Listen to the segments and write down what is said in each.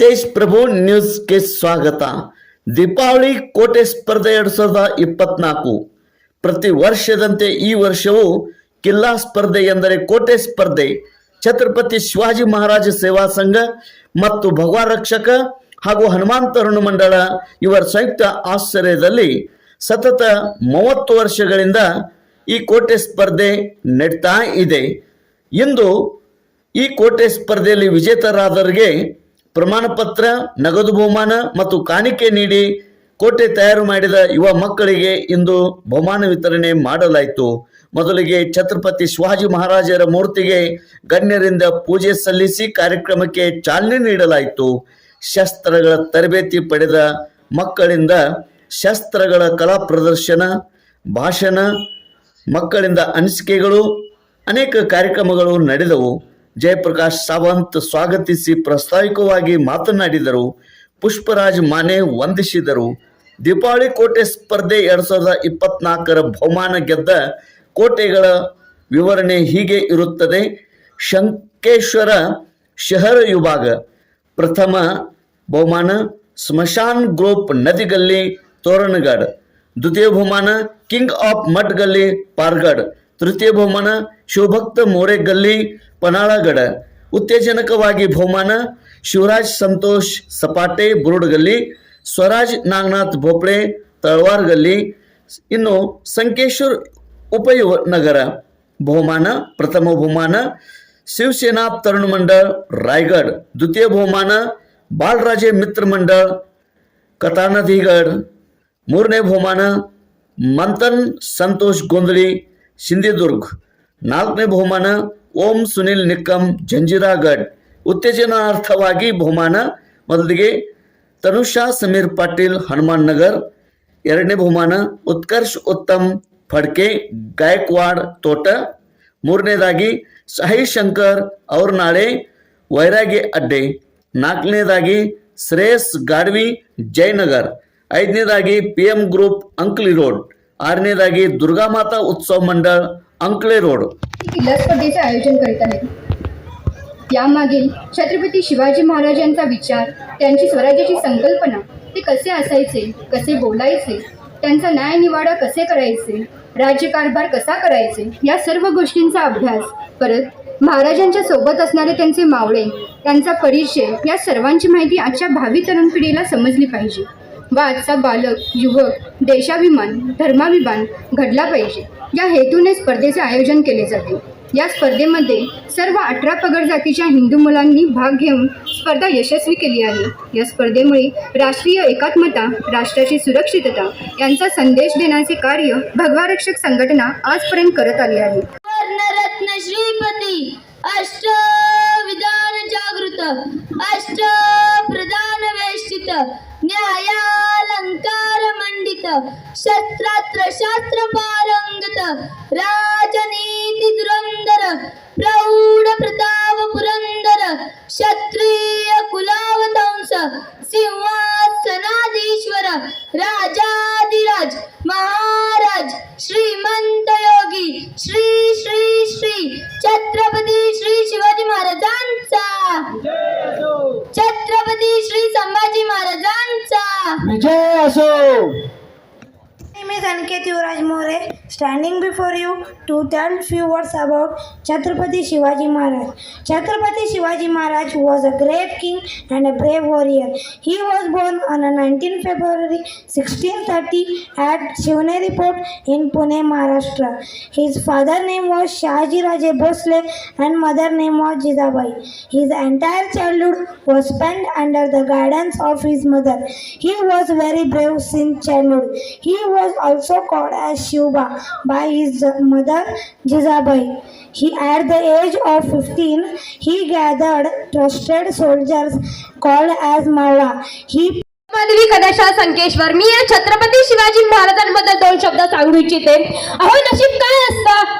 ತೇಜ್ ಪ್ರಭು ನ್ಯೂಸ್ಗೆ ಸ್ವಾಗತ. ದೀಪಾವಳಿ ಕೋಟೆ ಸ್ಪರ್ಧೆ ಎರಡ್ ಸಾವಿರದ ಇಪ್ಪತ್ನಾಲ್ಕು. ಪ್ರತಿ ವರ್ಷದಂತೆ ಈ ವರ್ಷವೂ ಕಿಲ್ಲಾ ಸ್ಪರ್ಧೆ ಎಂದರೆ ಕೋಟೆ ಸ್ಪರ್ಧೆ. ಛತ್ರಪತಿ ಶಿವಾಜಿ ಮಹಾರಾಜ ಸೇವಾ ಸಂಘ ಮತ್ತು ಭಗವಾನ್ ರಕ್ಷಕ ಹಾಗೂ ಹನುಮಾನ್ ತರುಣ ಮಂಡಳ ಇವರ ಸಂಯುಕ್ತ ಆಶ್ರಯದಲ್ಲಿ ಸತತ ಮೂವತ್ತು ವರ್ಷಗಳಿಂದ ಈ ಕೋಟೆ ಸ್ಪರ್ಧೆ ನಡೀತಾ ಇದೆ. ಇಂದು ಈ ಕೋಟೆ ಸ್ಪರ್ಧೆಯಲ್ಲಿ ವಿಜೇತರಾದವರಿಗೆ ಪ್ರಮಾಣ ಪತ್ರ, ನಗದು ಬಹುಮಾನ ಮತ್ತು ಕಾಣಿಕೆ ನೀಡಿ ಕೋಟೆ ತಯಾರು ಮಾಡಿದ ಯುವ ಮಕ್ಕಳಿಗೆ ಇಂದು ಬಹುಮಾನ ವಿತರಣೆ ಮಾಡಲಾಯಿತು. ಮೊದಲಿಗೆ ಛತ್ರಪತಿ ಶಿವಾಜಿ ಮಹಾರಾಜರ ಮೂರ್ತಿಗೆ ಗಣ್ಯರಿಂದ ಪೂಜೆ ಸಲ್ಲಿಸಿ ಕಾರ್ಯಕ್ರಮಕ್ಕೆ ಚಾಲನೆ ನೀಡಲಾಯಿತು. ಶಸ್ತ್ರಗಳ ತರಬೇತಿ ಪಡೆದ ಮಕ್ಕಳಿಂದ ಶಸ್ತ್ರಗಳ ಕಲಾ ಪ್ರದರ್ಶನ, ಭಾಷಣ, ಮಕ್ಕಳಿಂದ ಅನಿಸಿಕೆಗಳು, ಅನೇಕ ಕಾರ್ಯಕ್ರಮಗಳು ನಡೆದವು. ಜಯಪ್ರಕಾಶ್ ಸಾವಂತ್ ಸ್ವಾಗತಿಸಿ ಪ್ರಾಸ್ತಾವಿಕವಾಗಿ ಮಾತನಾಡಿದರು. ಪುಷ್ಪರಾಜ್ ಮಾನೆ ವಂದಿಸಿದರು. ದೀಪಾವಳಿ ಕೋಟೆ ಸ್ಪರ್ಧೆ ಎರಡ್ ಸಾವಿರದ ಇಪ್ಪತ್ನಾಲ್ಕರ ಬಹುಮಾನ ಗೆದ್ದ ಕೋಟೆಗಳ ವಿವರಣೆ ಹೀಗೆ ಇರುತ್ತದೆ. ಶಂಕೇಶ್ವರ ಶಹರ ವಿಭಾಗ ಪ್ರಥಮ ಬಹುಮಾನ, ಸ್ಮಶಾನ್ ಗ್ರೂಪ್ ನದಿಗಲ್ಲಿ ತೋರಣಗಡ್. ದ್ವಿತೀಯ ಬಹುಮಾನ, ಕಿಂಗ್ ಆಫ್ ಮಡ್ ಗಲ್ಲಿ ಪಾರ್ಗಡ್. ತೃತೀಯ ಬಹುಮಾನ, ಶಿವಭಕ್ತ ಮೋರೆ ಗಲ್ಲಿ ಪನಾಳಗಡ, ಉತ್ತೇಜನಕವಾಗಿ ಬಹುಮಾನ, ಶಿವರಾಜ್ ಸಂತೋಷ್ ಸಪಾಟೆ, ಬುರುಡಗಲ್ಲಿ, ಸ್ವರಾಜ್ ನಾಗನಾಥ್ ಭೋಪಳೆ ತಳವಾರ್ ಗಲ್ಲಿ ಇನ್ನು ಸಂಕೇಶ್ವರ್ ಉಪಯುವ ನಗರ ಬಹುಮಾನ, ಪ್ರಥಮ ಬಹುಮಾನ, ಶಿವಸೇನಾ ತರುಣ ಮಂಡಳ ರಾಯಗಢ ದ್ವಿತೀಯ ಬಹುಮಾನ, ಬಾಲರಾಜೆ ಮಿತ್ರ ಮಂಡಳ ಕತಾನದಿಗಢ ಮೂರನೇ ಬಹುಮಾನ, ಮಂಥನ್ ಸಂತೋಷ್ ಗೊಂದಳಿ ಸಿಂಧಿದುರ್ಗ್ ನಾಲ್ಕನೇ ಬಹುಮಾನ ಓಂ ಸುನಿಲ್ ನಿಕ್ಕಂ ಜಂಜಿರಾಗಡ್. ಉತ್ತೇಜನಾರ್ಥವಾಗಿ ಬಹುಮಾನ. ಮೊದಲಿಗೆ ತನುಷಾ ಸಮೀರ್ ಪಾಟೀಲ್, ಹನುಮಾನ್ ನಗರ್. ಎರಡನೇ ಬಹುಮಾನ, ಉತ್ಕರ್ಷ್ ಉತ್ತಮ್ ಫಡ್ಕೆ, ಗಾಯಕ್ವಾಡ್ ತೋಟ. ಮೂರನೇದಾಗಿ ಸಹಿ ಶಂಕರ್ ಅವ್ರ ನಾಳೆ ವೈರಾಗಿ ಅಡ್ಡೆ. ನಾಲ್ಕನೇದಾಗಿ Shreyas ಗಾಡ್ವಿ, Jayanagar. ಐದನೇದಾಗಿ P M group Ankli road. ಆರನೇದಾಗಿ Durgamata ಉತ್ಸವ ಮಂಡಳ. अंकले रोड. लस स्पर्धेचे आयोजन करीत आहे यामागील छत्रपती शिवाजी महाराजांचा विचार त्यांची स्वराज्याची संकल्पना ते कसे असायचे कसे बोलायचे त्यांचा न्यायनिवाडा कसे करायचे राज्यकारभार कसा करायचे या सर्व गोष्टींचा अभ्यास परत महाराजांच्या सोबत असणारे त्यांचे मावळे त्यांचा परिचय या सर्वांची माहिती आजच्या भावी तरुण पिढीला समजली पाहिजे. व आजचा बालक युवक देशाभिमान धर्माभिमान घडला पाहिजे. या हेतूने स्पर्धेचे आयोजन केले जाते. या स्पर्धेमध्ये सर्व अठरा पगड जातीच्या हिंदू मुलांनी भाग घेऊन स्पर्धा यशस्वी केली आहे. या स्पर्धेमुळे राष्ट्रीय एकात्मता राष्ट्राची सुरक्षितता यांचा संदेश देण्याचे कार्य भगवा रक्षक संघटना आजपर्यंत करत आली आहे. वर्णरत्न श्रीपती अष्ट विधान जागृत अष्ट प्रधान वेष्टित न्यायालंकार मंडित शस्त्रात्र शास्त्र पारंगत राजनीती दुरंदर प्रौढ Pratap Purandar शत्र sucesso! Aniket Yuvraj More, standing before you to tell few words about Chhatrapati Shivaji Maharaj. Chhatrapati Shivaji Maharaj was a great king and a brave warrior. He was born on 19 February 1630 at Shivneri Port in Pune, Maharashtra. His father name was Shahaji Raje Bhosle and mother name was Jizabai. His entire childhood was spent under the guidance of his mother. He was very brave since childhood. He was also called as Shiva by his mother Jizabai. He, at the age of 15, he gathered trusted soldiers called as Mawla. He Madhavi कदाशा Sankeshwar. मी या छत्रपती शिवाजी महाराजांबद्दल दोन शब्द सांगू इच्छिते. अहो नशीब काय असतं?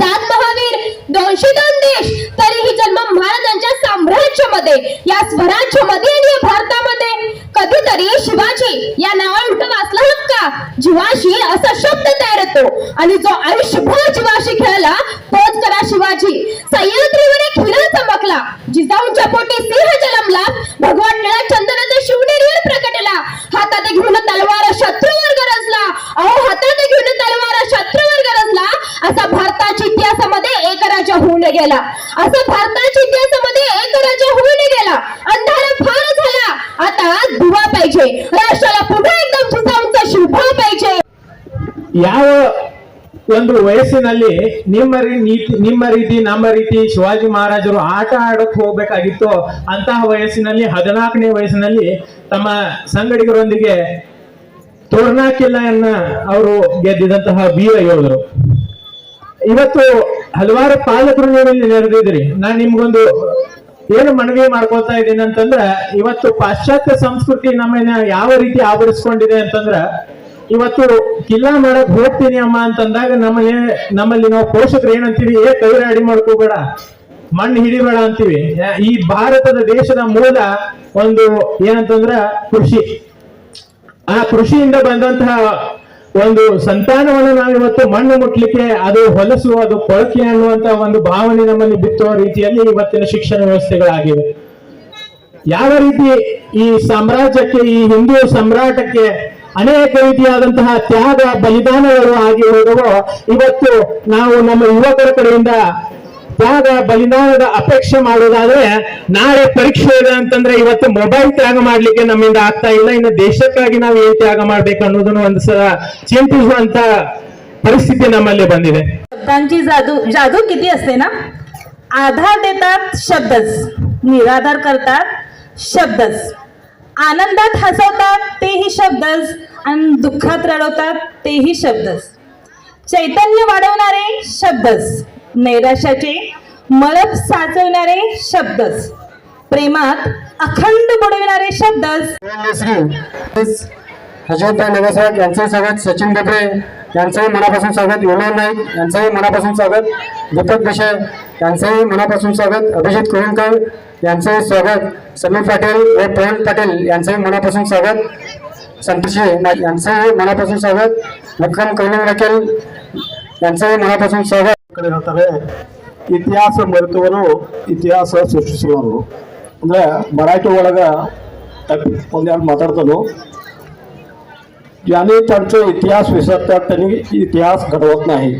सात महावीर दोनशे दोन देश तरीही जन्म महाराजांच्या साम्राज्यामध्ये या स्वराज्यामध्ये आणि भारतामध्ये. कधीतरी शिवाजी या नावा उलट खेळणारा जीवाशी असा शब्द तयार होतो. आणि जो आयुष्यभर जीवाशी खेळला तोच करा शिवाजी. सह्याद्रीवर एक हिरा चमकला जिजाऊंच्या पोटी सिंह जलमला भगवान निळा चंदनाचा शिवनेरी प्रकटला. हातात घेऊन तलवार शत्रूवर गरजला. अहो हातात घेऊन तलवार शत्रूवर गरजला. असा भारताच्या इतिहासामध्ये एक राजा होऊन गेला. असा भारताच्या इतिहासामध्ये एक राजा होऊन गेला. अंधार फार झाला. आता दुवा पाहिजे. राष्ट्राला पुढे ಯಾವ ಒಂದು ವಯಸ್ಸಿನಲ್ಲಿ ನಿಮ್ಮ ರೀತಿ ನಿಮ್ಮ ರೀತಿ, ನಮ್ಮ ರೀತಿ ಶಿವಾಜಿ ಮಹಾರಾಜರು ಆಟ ಆಡಕ್ ಹೋಗ್ಬೇಕಾಗಿತ್ತು ಅಂತಹ ವಯಸ್ಸಿನಲ್ಲಿ, ಹದಿನಾಲ್ಕನೇ ವಯಸ್ಸಿನಲ್ಲಿ ತಮ್ಮ ಸಂಗಡಿಗರೊಂದಿಗೆ ತೋರ್ನಾ ಕಿಲ್ಲೆಯನ್ನ ಅವರು ಗೆದ್ದಿದಂತಹ ವೀರ ಯೋಧರು. ಇವತ್ತು ಹಲವಾರು ಪಾಲಕರು ನೀವು ಇಲ್ಲಿ ನೆರೆದಿದ್ರಿ ನಾನ್ ನಿಮ್ಗೊಂದು ಏನು ಮನವಿ ಮಾಡ್ಕೊಳ್ತಾ ಇದ್ದೀನಿ ಅಂತಂದ್ರ, ಇವತ್ತು ಪಾಶ್ಚಾತ್ಯ ಸಂಸ್ಕೃತಿ ನಮ್ಮನ್ನ ಯಾವ ರೀತಿ ಆವರಿಸ್ಕೊಂಡಿದೆ ಅಂತಂದ್ರ ಇವತ್ತು ಕಿಲ್ಲಾ ಮಾಡಕ್ ಹೋಗ್ತೀನಿ ಅಮ್ಮ ಅಂತಂದಾಗ ನಮ್ಮಲ್ಲಿ ನಮ್ಮಲ್ಲಿ ನಾವು ಪೋಷಕರು ಏನಂತೀವಿ, ಏ ಕೈರಾಡಿ ಮಾಡ್ಕೋಬೇಡ ಮಣ್ಣು ಹಿಡಿಬೇಡ ಅಂತೀವಿ. ಈ ಭಾರತದ ದೇಶದ ಮೂಲ ಒಂದು ಏನಂತಂದ್ರ ಕೃಷಿ. ಆ ಕೃಷಿಯಿಂದ ಬಂದಂತಹ ಒಂದು ಸಂತಾನವನ್ನು ನಾವಿವತ್ತು ಮಣ್ಣು ಮುಟ್ಲಿಕ್ಕೆ, ಅದು ಹೊಲಸು, ಅದು ಕೊಳಕೆ ಅನ್ನುವಂತ ಒಂದು ಭಾವನೆ ನಮ್ಮಲ್ಲಿ ಬಿತ್ತುವ ರೀತಿಯಲ್ಲಿ ಇವತ್ತಿನ ಶಿಕ್ಷಣ ವ್ಯವಸ್ಥೆಗಳಾಗಿವೆ. ಯಾವ ರೀತಿ ಈ ಸಾಮ್ರಾಜ್ಯಕ್ಕೆ, ಈ ಹಿಂದೂ ಸಾಮ್ರಾಟಕ್ಕೆ ಅನೇಕ ರೀತಿಯಾದಂತಹ ತ್ಯಾಗ ಬಲಿದಾನಗಳು ಆಗಿ ಹೋದವೋ ಇವತ್ತು ನಾವು ನಮ್ಮ ಯುವಕರ ಕಡೆಯಿಂದ ತ್ಯಾಗ ಬಲಿದಾನದ ಅಪೇಕ್ಷೆ ಮಾಡೋದಾದ್ರೆ ನಾಳೆ ಪರೀಕ್ಷೆ ಇದೆ ಅಂತಂದ್ರೆ ಇವತ್ತು ಮೊಬೈಲ್ ತ್ಯಾಗ ಮಾಡ್ಲಿಕ್ಕೆ ನಮ್ಮಿಂದ ಆಗ್ತಾ ಇಲ್ಲ ಇನ್ನು ದೇಶಕ್ಕಾಗಿ ನಾವು ಏನ್ ತ್ಯಾಗ ಮಾಡ್ಬೇಕು ಅನ್ನೋದನ್ನು ಒಂದು ಸಲ ಚಿಂತಿಸುವಂತ ಪರಿಸ್ಥಿತಿ ನಮ್ಮಲ್ಲಿ ಬಂದಿದೆ शब्दांची जादू जादू किती असते ना आधार देतात शब्दच निराधार करतात शब्दच आनंदात हसवतात तेही शब्दच. आणि दुःखात रडवतात तेही शब्दच. चैतन्य वाढवणारे शब्दच. नैराश्याचे मळप साचवणारे शब्दच. प्रेमात अखंड बुडविणारे शब्दच. अजयभाई नगरसेवक यांचं स्वागत सचिन डबरे यांचंही मनापासून स्वागत विनोद नाईक यांचंही मनापासून स्वागत दीपक देसाई यांचंही मनापासून स्वागत अभिजित कुरुंकर यांचंही स्वागत समीर पाटील व पवन पाटील यांचंही मनापासून स्वागत संतोषी नाईक यांचंही मनापासून स्वागत विक्रम कौलिंग वकील यांचंही मनापासून स्वागत ಕಡೆ ಹೇಳ್ತಾರೆ ಇತಿಹಾಸ ಮರೆತವರು ಇತಿಹಾಸ ಸೃಷ್ಟಿಸುವರು ಅಂದ್ರೆ ಮರಾಠಿ ಒಳಗ ಒಂದೆರಡು ಮಾತಾಡ್ತಾನು ज्याने त्यांचे इतिहास विसरतात त्यांनी इतिहास घडवत नाही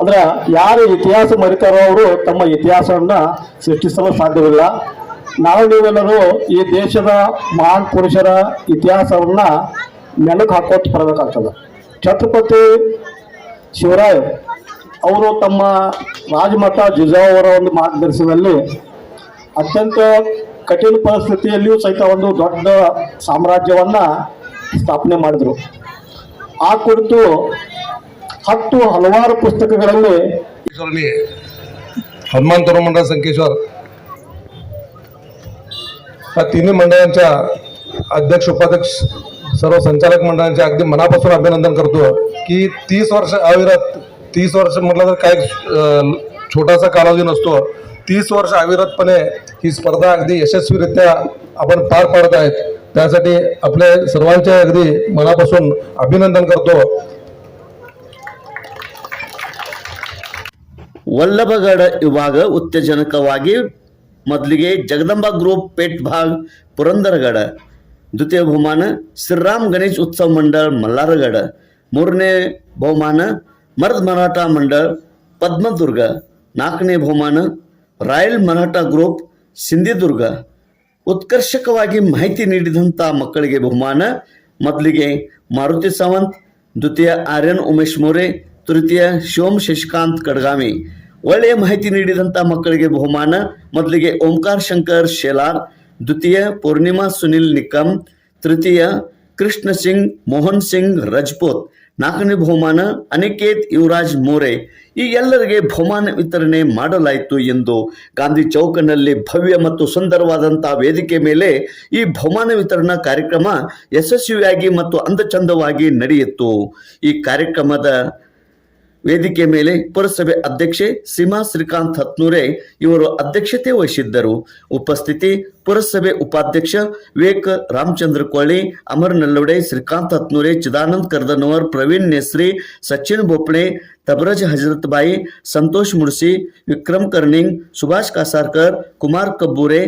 ಅಂದ್ರೆ ಯಾರು ಇತಿಹಾಸ ಮರಿತಾರೋ ಅವರು ತಮ್ಮ ಇತಿಹಾಸವನ್ನ ಸೃಷ್ಟಿಸಲು ಸಾಧ್ಯವಿಲ್ಲ ನಾವು ನೀವೆಲ್ಲರೂ ಈ ದೇಶದ ಮಹಾನ್ ಪುರುಷರ ಇತಿಹಾಸವನ್ನ ಮೆಲುಕು ಹಾಕೋತ ಬರಬೇಕಾಗ್ತದೆ ಛತ್ರಪತಿ ಶಿವರಾಯ ಅವರು ತಮ್ಮ ರಾಜಮಠ ಜಿಜಾವ್ ಅವರ ಒಂದು ಮಾರ್ಗದರ್ಶನದಲ್ಲಿ ಅತ್ಯಂತ ಕಠಿಣ ಪರಿಸ್ಥಿತಿಯಲ್ಲಿಯೂ ಸಹಿತ ಒಂದು ದೊಡ್ಡ ಸಾಮ್ರಾಜ್ಯವನ್ನ ಸ್ಥಾಪನೆ ಮಾಡಿದರು ಆ ಕುರಿತು ಹತ್ತು ಹಲವಾರು ಪುಸ್ತಕಗಳಲ್ಲಿ संकेश्वरनी हनुमान तरुण मंडळ संकेश्वर या तिन्ही मंडळांच्या अध्यक्ष उपाध्यक्ष सर्व संचालक मंडळांचे अगदी मनापासून अभिनंदन करतो की तीस वर्ष अविरत तीस वर्ष म्हटलं तर काय अं, छोटासा कालावधी नसतो तीस वर्ष अविरतपणे ही स्पर्धा अगदी यशस्वीरित्या आपण पार पाडत आहेत त्यासाठी आपले सर्वांचे अगदी मनापासून अभिनंदन करतो. वल्लभगड विभाग उत्तेजनक वागी मधलिगे जगदंबा ग्रुप पेट भाग पुरंदरगड द्वितीय बहुमान श्रीराम गणेश उत्सव मंडळ मल्हारगड मुरणे बहुमान मर्द मराठा मंडळ पद्मदुर्ग नाकणे बहुमान रायल मराठा ग्रुप सिंधुदुर्ग ಉತ್ಕರ್ಷಕವಾಗಿ ಮಾಹಿತಿ ನೀಡಿದಂಥ ಮಕ್ಕಳಿಗೆ ಬಹುಮಾನ. ಮೊದಲಿಗೆ ಮಾರುತಿ ಸಾವಂತ್, ದ್ವಿತೀಯ ಆರ್ಯನ್ ಉಮೇಶ್ ಮೋರೆ, ತೃತೀಯ ಶಿವಂ ಶಶಿಕಾಂತ್ ಕಡ್ಗಾಮಿ. ಒಳ್ಳೆಯ ಮಾಹಿತಿ ನೀಡಿದಂಥ ಮಕ್ಕಳಿಗೆ ಬಹುಮಾನ. ಮೊದಲಿಗೆ ಓಂಕಾರ್ ಶಂಕರ್ ಶೇಲಾರ್, ದ್ವಿತೀಯ ಪೂರ್ಣಿಮಾ ಸುನಿಲ್ ನಿಕಮ್ ತೃತೀಯ ಕೃಷ್ಣ ಸಿಂಗ್, ಮೋಹನ್ ಸಿಂಗ್ ರಜಪೂತ್. ನಾಲ್ಕನೇ ಬಹುಮಾನ ಅನಿಕೇತ್ ಯುವರಾಜ್ ಮೋರೆ. ಈ ಎಲ್ಲರಿಗೆ ಬಹುಮಾನ ವಿತರಣೆ ಮಾಡಲಾಯಿತು ಎಂದು ಗಾಂಧಿ ಚೌಕನಲ್ಲಿ ಭವ್ಯ ಮತ್ತು ಸುಂದರವಾದಂತಹ ವೇದಿಕೆ ಮೇಲೆ ಈ ಬಹುಮಾನ ವಿತರಣಾ ಕಾರ್ಯಕ್ರಮ ಯಶಸ್ವಿಯಾಗಿ ಮತ್ತು ಅಂದಚಂದವಾಗಿ ನಡೆಯಿತು. ಈ ಕಾರ್ಯಕ್ರಮದ ವೇದಿಕೆ ಮೇಲೆ ಪುರಸಭೆ ಅಧ್ಯಕ್ಷೆ ಸೀಮಾ ಶ್ರೀಕಾಂತ್ ಹತ್ನೂರೆ ಇವರು ಅಧ್ಯಕ್ಷತೆ ವಹಿಸಿದ್ದರು. ಉಪಸ್ಥಿತಿ ಪುರಸಭೆ ಉಪಾಧ್ಯಕ್ಷ ವಿವೇಕ್ ರಾಮಚಂದ್ರ ಕೋಳಿ, ಅಮರ್ ನಲ್ಲೋಡೆ ಶ್ರೀಕಾಂತ್ ಹತ್ನೂರೆ, ಚಿದಾನಂದ್ ಕರ್ದನವರ್ ಪ್ರವೀಣ್ ನೆಸ್ರಿ, ಸಚಿನ್ ಭೋಪಳೆ ತಬರಜ್ ಹಜರತ್ಬಾಯಿ, ಸಂತೋಷ್ ಮುಡ್ಸಿ, ವಿಕ್ರಮ್ ಕರ್ನಿಂಗ್ ಸುಭಾಷ್ ಕಾಸಾರ್ಕರ್, ಕುಮಾರ್ ಕಬ್ಬೂರೆ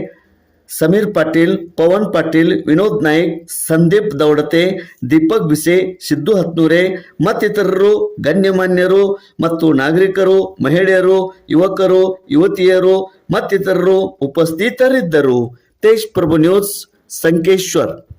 ಸಮೀರ್ ಪಾಟೀಲ್, ಪವನ್ ಪಾಟೀಲ್, ವಿನೋದ್ ನಾಯ್ಕ್, ಸಂದೀಪ್ ದೌಡತೆ, ದೀಪಕ್ ಬಿಸೆ, ಸಿದ್ದು ಹತ್ನೂರೆ ಮತ್ತಿತರರು, ಗಣ್ಯಮಾನ್ಯರು ಮತ್ತು ನಾಗರಿಕರು, ಮಹಿಳೆಯರು, ಯುವಕರು, ಯುವತಿಯರು ಮತ್ತಿತರರು ಉಪಸ್ಥಿತರಿದ್ದರು. ತೇಜ್ ಪ್ರಭು ನ್ಯೂಸ್, ಸಂಕೇಶ್ವರ್.